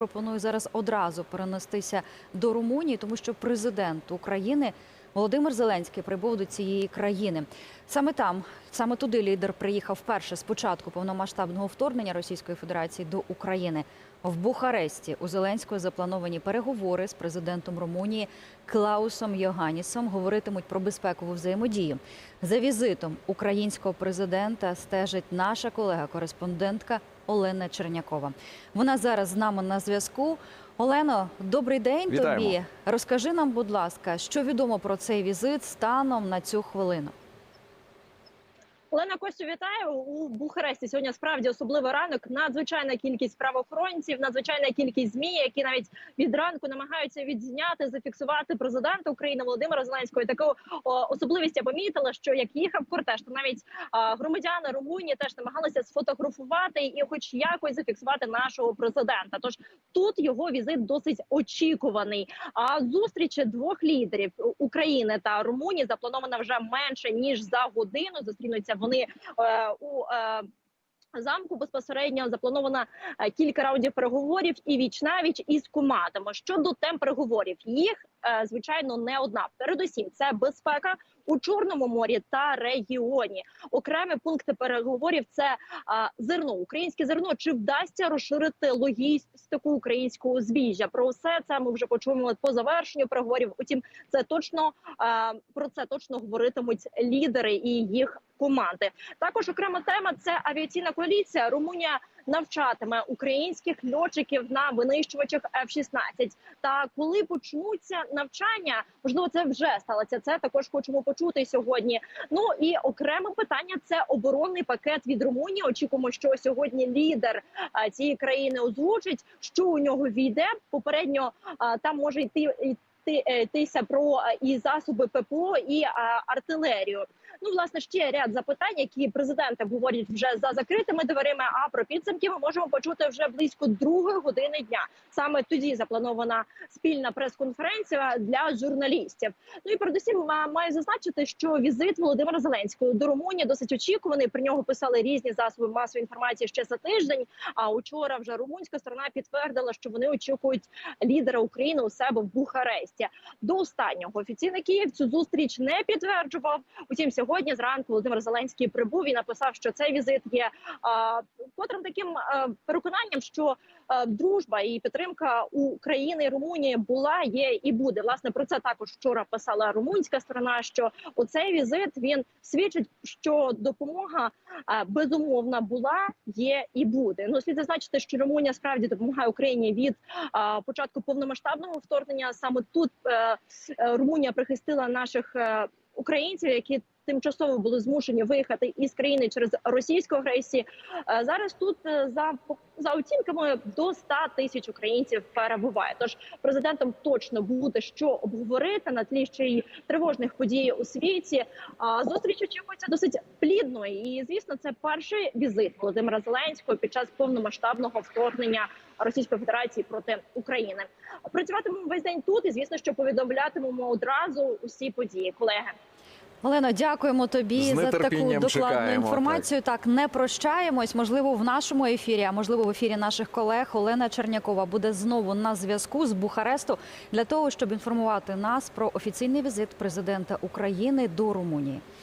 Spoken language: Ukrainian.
Пропоную зараз одразу перенестися до Румунії, тому що президент України Володимир Зеленський прибув до цієї країни. Саме там, саме туди лідер приїхав вперше з початку повномасштабного вторгнення Російської Федерації до України. В Бухаресті у Зеленського заплановані переговори з президентом Румунії Клаусом Йоганнісом. Говоритимуть про безпекову взаємодію. За візитом українського президента стежить наша колега-кореспондентка Олена Чернякова. Вона зараз з нами на зв'язку. Олено, добрий день Вітаємо. тобі. Розкажи нам, будь ласка, що відомо про цей візит станом на цю хвилину. Олена Костю, вітаю у Бухаресті. Сьогодні справді особливий ранок. Надзвичайна кількість правоохоронців, надзвичайна кількість змі, які навіть від ранку намагаються відзняти, зафіксувати президента України Володимира Зеленського. І Таку о, особливість я помітила, що як їхав кортеж, то навіть а, громадяни Румунії теж намагалися сфотографувати і, хоч якось зафіксувати нашого президента. Тож тут його візит досить очікуваний. А зустріч двох лідерів України та Румунії запланована вже менше ніж за годину. Зустрінуться вони е, у е, замку. Безпосередньо заплановано е, кілька раундів переговорів і віч навіч із куматами. Щодо тем переговорів, їх звичайно не одна. Передусім, це безпека у Чорному морі та регіоні. Окремі пункти переговорів це зерно, українське зерно. Чи вдасться розширити логістику українського збіжжя? Про все це ми вже почуємо по завершенню переговорів. Утім, це точно про це точно говоритимуть лідери і їх команди. Також окрема тема це авіаційна коаліція. Румунія навчатиме українських льотчиків на винищувачах F-16. Та коли почнуться навчання, можливо, це вже сталося. Це також хочемо почути сьогодні. Ну і окреме питання це оборонний пакет від Румунії. Очікуємо, що сьогодні лідер а, цієї країни озвучить, що у нього війде. Попередньо а, там може йти е, йтися про і засоби ППО, і артилерію. Ну, власне, ще ряд запитань, які президенти говорять вже за закритими дверима. А про підсумки ми можемо почути вже близько другої години дня. Саме тоді запланована спільна прес-конференція для журналістів. Ну і передусім ма- маю зазначити, що візит Володимира Зеленського до Румунії досить очікуваний. Про нього писали різні засоби масової інформації ще за тиждень. А учора вже румунська сторона підтвердила, що вони очікують лідера України у себе в Бухаресті. До останнього офіційний Київ цю зустріч не підтверджував. Утім, сьогодні зранку Володимир Зеленський прибув і написав, що цей візит є а, котрим таким а, переконанням, що а, дружба і підтримка України і Румунії була, є і буде. Власне про це також вчора писала румунська сторона. Що оцей візит він свідчить, що допомога а, безумовна була, є і буде. Ну слід зазначити, що Румунія справді допомагає Україні від а, початку повномасштабного вторгнення. Саме тут е, е, Румунія прихистила наших е, українців, які тимчасово були змушені виїхати із країни через російську агресію. Е, Зараз тут е, за за оцінками до 100 тисяч українців перебуває. Тож президентом точно буде що обговорити на тлі ще й тривожних подій у світі. А зустріч очікується досить плідною. І звісно, це перший візит Володимира Зеленського під час повномасштабного вторгнення Російської Федерації проти України. Працюватимемо весь день тут, і звісно, що повідомлятимемо одразу усі події, колеги. Олено, дякуємо тобі за таку докладну чекаємо, інформацію. Так. не прощаємось. Можливо, в нашому ефірі, а можливо, в ефірі наших колег Олена Чернякова буде знову на зв'язку з Бухаресту для того, щоб інформувати нас про офіційний візит президента України до Румунії.